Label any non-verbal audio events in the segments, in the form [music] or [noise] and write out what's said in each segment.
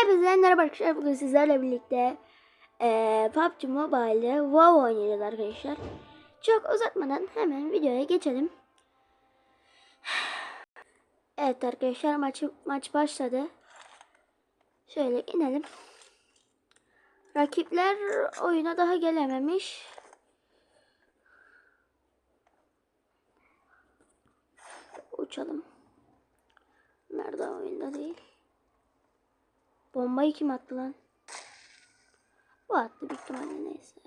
Hepinize merhaba arkadaşlar. Bugün sizlerle birlikte eee PUBG Mobile'de WoW oynayacağız arkadaşlar. Çok uzatmadan hemen videoya geçelim. Evet arkadaşlar maç, maç başladı. Şöyle inelim. Rakipler oyuna daha gelememiş. Uçalım. Nerede oyunda değil. Bombayı kim attı lan? Bu attı büyük ihtimalle neyse.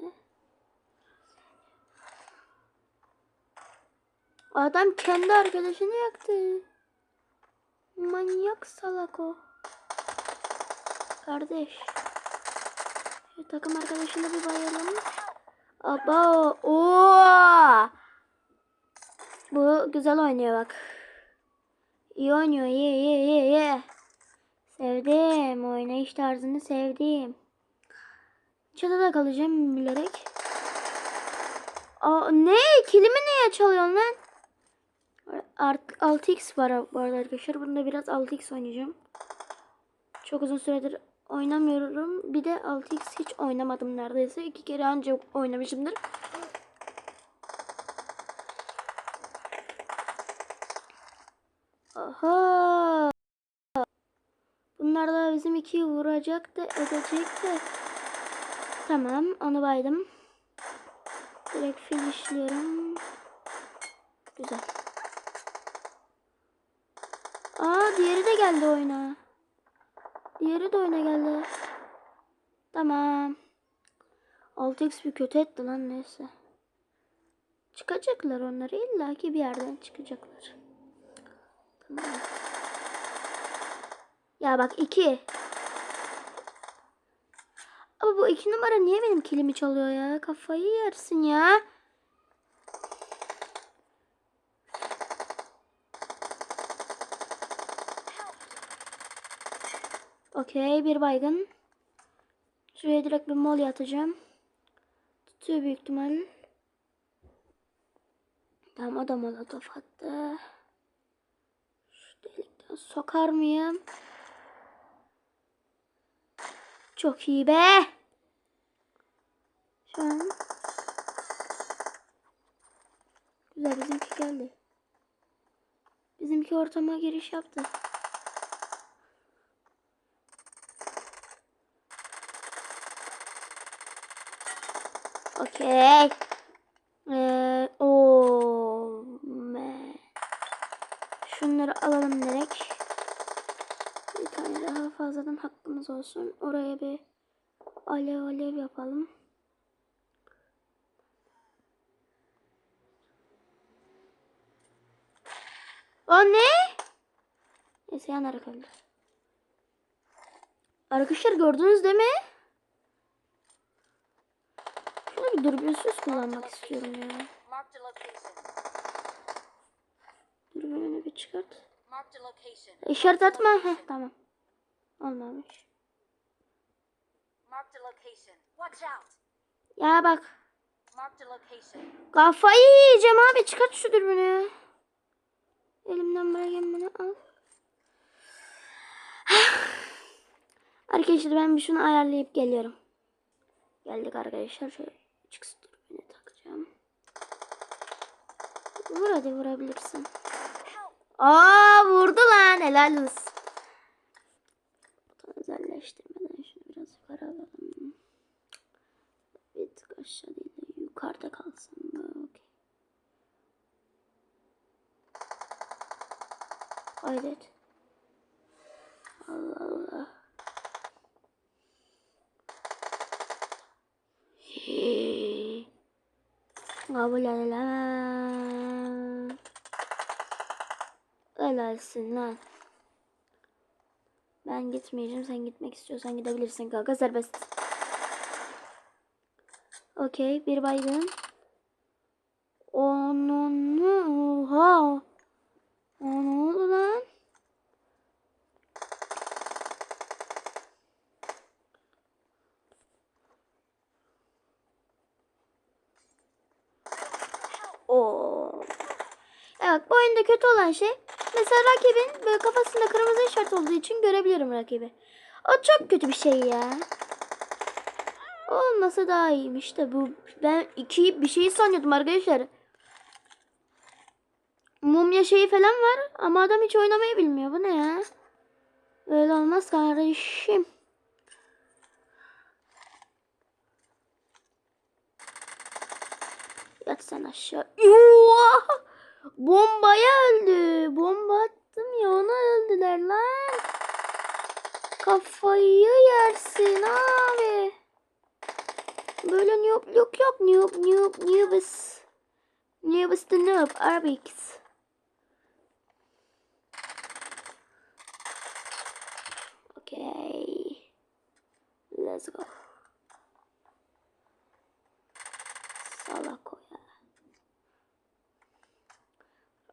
Adam kendi arkadaşını yaktı. Manyak salak o. Kardeş. Şu takım arkadaşını bir bayalım. Aba o. Bu güzel oynuyor bak. İyi oynuyor. İyi iyi iyi iyi. Sevdim. Oynayış tarzını sevdim. Çatıda kalacağım bilerek. Aa, ne? Kilimi niye çalıyorsun lan? Art 6x var bu arada arkadaşlar. Bunda biraz 6x oynayacağım. Çok uzun süredir oynamıyorum. Bir de 6x hiç oynamadım neredeyse. iki kere ancak oynamışımdır. Aha. Bizim ikiyi vuracak da edecek de. Tamam onu baydım. Direkt finishliyorum. Güzel. Aa diğeri de geldi oyuna. Diğeri de oyuna geldi. Tamam. 6x bir kötü etti lan neyse. Çıkacaklar onları illaki bir yerden çıkacaklar. Tamam. Ya bak iki. Ama bu iki numara niye benim kilimi çalıyor ya? Kafayı yersin ya. Okey bir baygın. Şuraya direkt bir mol atacağım. Tutuyor büyük ihtimal. Tamam o da molotof attı. Şu delikten sokar mıyım? Çok iyi be. Şu an güzel bizimki geldi. Bizimki ortama giriş yaptı. Okey. Ee, o man. Şunları alalım direkt. Bir tane daha fazladan hakkımız olsun. Oraya bir alev alev yapalım. O ne? Neyse yanarak öldü. Arkadaşlar gördünüz değil mi? Şunu bir dürbünsüz kullanmak istiyorum ya. Location. Dürbününü bir çıkart. İşaret atma. Heh tamam. Olmamış. Marked a location. Watch out. Ya bak. Marked a location. Kafayı yiyeceğim abi. Çıkart şu dürbünü. Elimden bırakayım bunu al. [sighs] Arkadaşlar ben bir şunu ayarlayıp geliyorum. Geldik arkadaşlar. Şöyle çıksın dürbünü takacağım. Vur hadi vurabilirsin. Aa vurdu lan helal olsun. Biraz yukarı alalım. Bir aşağı değil de yukarıda kalsın. Okey. Hayret. Allah Allah. Kabul edilemem. Helalsin lan. Ben gitmeyeceğim. Sen gitmek istiyorsan gidebilirsin kanka. Serbest. Okey. Bir baygın. Onun oha. O ne oldu lan? Oo. Bak bu oyunda kötü olan şey mesela rakibin böyle kafasında kırmızı işaret olduğu için görebilirim rakibi. O çok kötü bir şey ya. Olmasa daha iyiymiş de bu. Ben iki bir şey sanıyordum arkadaşlar. Mumya şeyi falan var ama adam hiç oynamayı bilmiyor. Bu ne ya? Böyle olmaz kardeşim. Yat sen aşağı. Yuh! Bombaya öldü. Bomba attım ya ona öldüler lan. Kafayı yersin abi. Böyle noob yok yok noob noob noobus. Noobus the noob Arabics. Okay. Let's go. Salak o ya.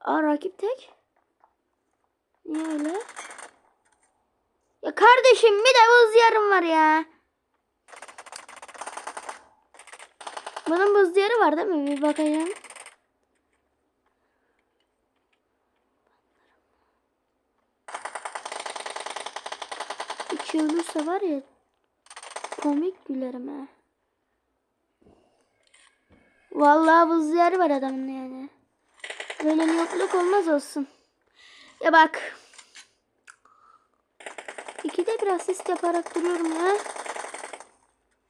Aa rakip tek. Niye öyle? Kardeşim bir de buz yarım var ya. Bunun buz yarı var değil mi? Bir bakayım. İki ölürse var ya komik gülerim ha. Vallahi buz yarı var adamın yani. Böyle yokluk olmaz olsun. Ya bak. İkide bir asist yaparak duruyorum ya.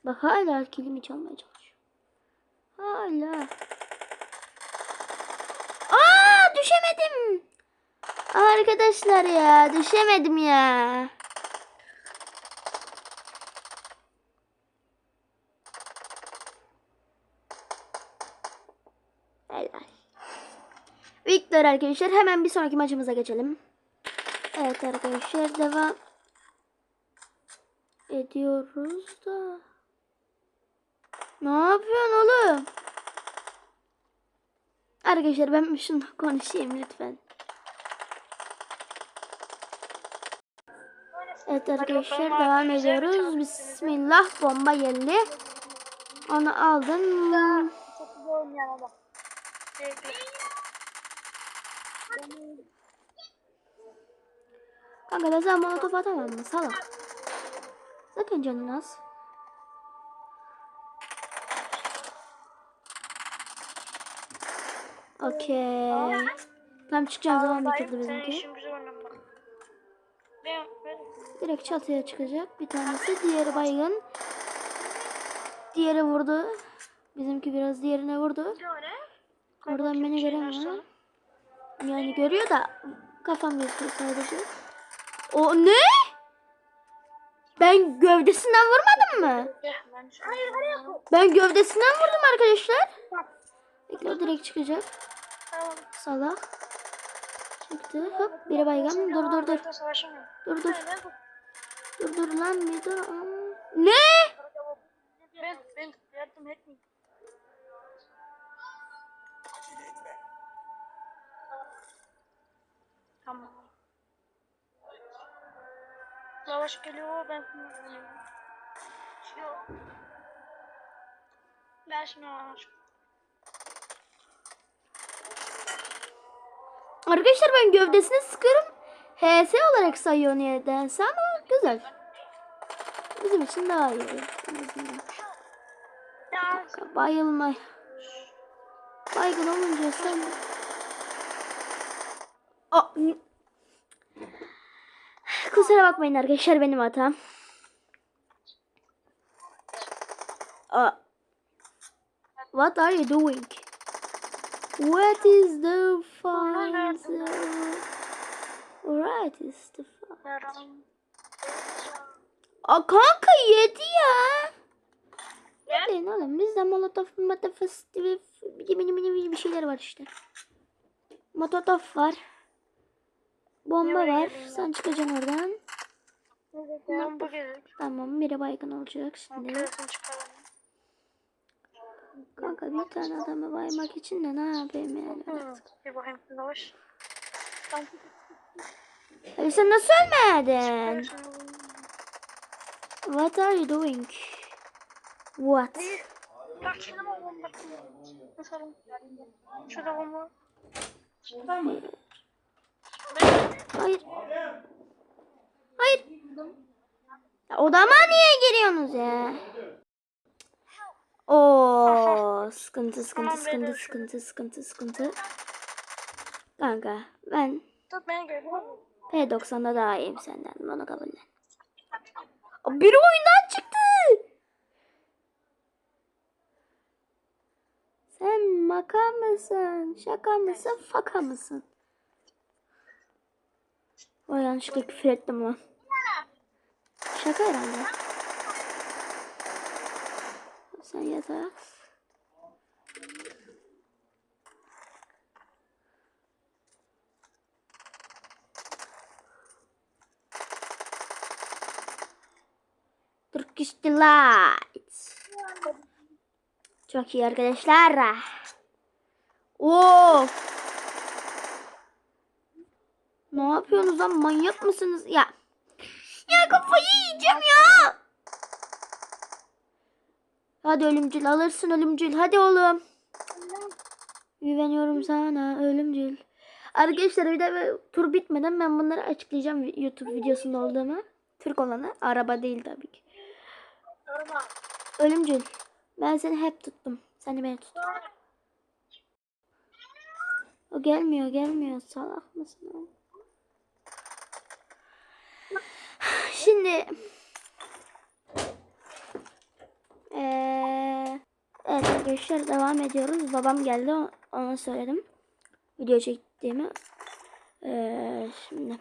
Bak hala kilimi çalmaya çalışıyor. Hala. Aa düşemedim. Arkadaşlar ya düşemedim ya. Helal. Victor arkadaşlar hemen bir sonraki maçımıza geçelim. Evet arkadaşlar devam ediyoruz da. Ne yapıyorsun oğlum? Arkadaşlar ben şunu konuşayım lütfen. Evet arkadaşlar devam ediyoruz. Bismillah bomba geldi. Onu aldım. Kanka ben sana molotof atamam mı salak? Zaten canın az. Okey. Tam çıkacağım zaman bitirdi bizimki. Direkt çatıya çıkacak. Bir tanesi diğeri baygın. Diğeri vurdu. Bizimki biraz diğerine vurdu. Oradan beni göremiyor. Yani görüyor da kafam gözüküyor sadece. O ne? Ben gövdesinden vurmadım mı? Ben gövdesinden vurdum arkadaşlar. Bekle o direkt çıkacak. Salak. Çıktı. Hop biri baygın. Dur dur dur. Dur dur. Dur dur lan bir dur. Ne? Tamam. Savaş geliyor ben Yok. Ben şimdi ağaç. Arkadaşlar ben gövdesini sıkarım. HS olarak sayıyor nedense ama güzel. Bizim için daha iyi. Ya Bayılma. Baygın olunca sen. Aa, Kusura bakmayın arkadaşlar benim hatam. Aa. What are you doing? What is the fine? What is the yaram. Aa, kanka yedi ya. Ya. Deyin oğlum bizde molotof, molotof, bir şeyler var işte. Molotof var. Bomba var. Sen çıkacaksın oradan. Bu gelir. Tamam biri baygın olacak şimdi. Kanka bir tane adamı baymak için de ne yapayım yani? Hı, Bir bakayım savaş. Tamam. Abi sen nasıl ölmedin? What are you doing? What? Bak bak bomba. Şurada bomba. Hayır. Hayır. odama niye giriyorsunuz ya? Oo sıkıntı sıkıntı sıkıntı sıkıntı sıkıntı sıkıntı. Kanka ben Tut beni görüyor. P90'da daha iyiyim senden. Bunu kabullen. Aa, Biri oyundan çıktı. Sen maka mısın? Şaka mısın? Faka mısın? O yanlışlıkla küfür ettim lan. Şaka herhalde. Sen yatak. Turkish Delight. Çok iyi arkadaşlar. Oo. Ne yapıyorsunuz lan? Manyak mısınız? Ya. Ya kafayı yiyeceğim ya. Hadi ölümcül alırsın ölümcül. Hadi oğlum. Güveniyorum sana ölümcül. Arkadaşlar bir de tur bitmeden ben bunları açıklayacağım YouTube videosunda olduğumu. Türk olanı. Araba değil tabii ki. Ölümcül. Ben seni hep tuttum. Sen de beni tut. O gelmiyor gelmiyor. Salak mısın? oğlum? Şimdi Eee Evet arkadaşlar devam ediyoruz. Babam geldi ona söyledim. Video çektiğimi. Eee şimdi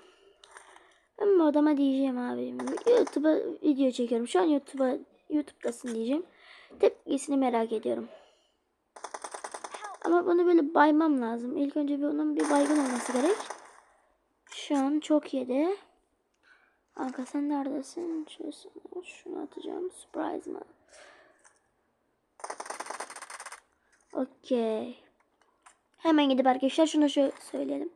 bu adama diyeceğim abi. YouTube'a video çekiyorum. Şu an YouTube'a YouTube'dasın diyeceğim. Tepkisini merak ediyorum. Ama bunu böyle baymam lazım. İlk önce bir onun bir baygın olması gerek. Şu an çok yedi. Kanka sen neredesin? Şöyle şunu atacağım. Surprise mı? Okey. Hemen gidip arkadaşlar şunu şöyle söyleyelim.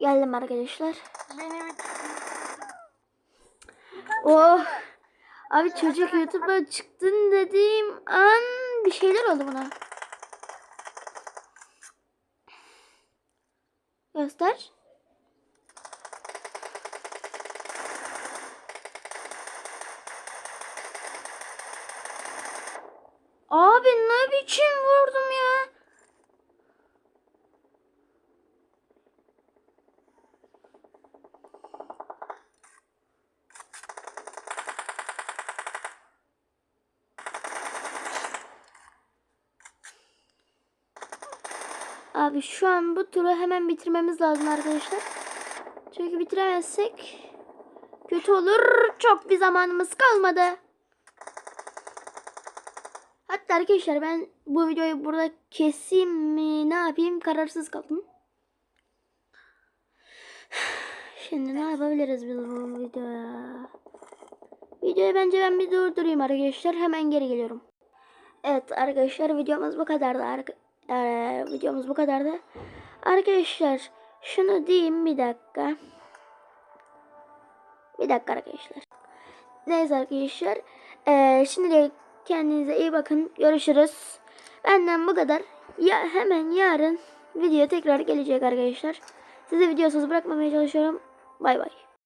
Geldim arkadaşlar. Beni bir Oh. Abi çocuk YouTube'a çıktın dediğim an bir şeyler oldu buna. Göster. Abi ne biçim vurdum ya? Abi şu an bu turu hemen bitirmemiz lazım arkadaşlar. Çünkü bitiremezsek kötü olur. Çok bir zamanımız kalmadı. Hatta arkadaşlar ben bu videoyu burada keseyim mi ne yapayım kararsız kaldım. Şimdi ne yapabiliriz biz bu videoya? Videoyu bence ben bir durdurayım arkadaşlar. Hemen geri geliyorum. Evet arkadaşlar videomuz bu kadardı. Eee, videomuz bu kadardı. Arkadaşlar şunu diyeyim bir dakika. Bir dakika arkadaşlar. Neyse arkadaşlar. Eee şimdi kendinize iyi bakın. Görüşürüz. Benden bu kadar. Ya hemen yarın video tekrar gelecek arkadaşlar. Sizi videosuz bırakmamaya çalışıyorum. Bay bay.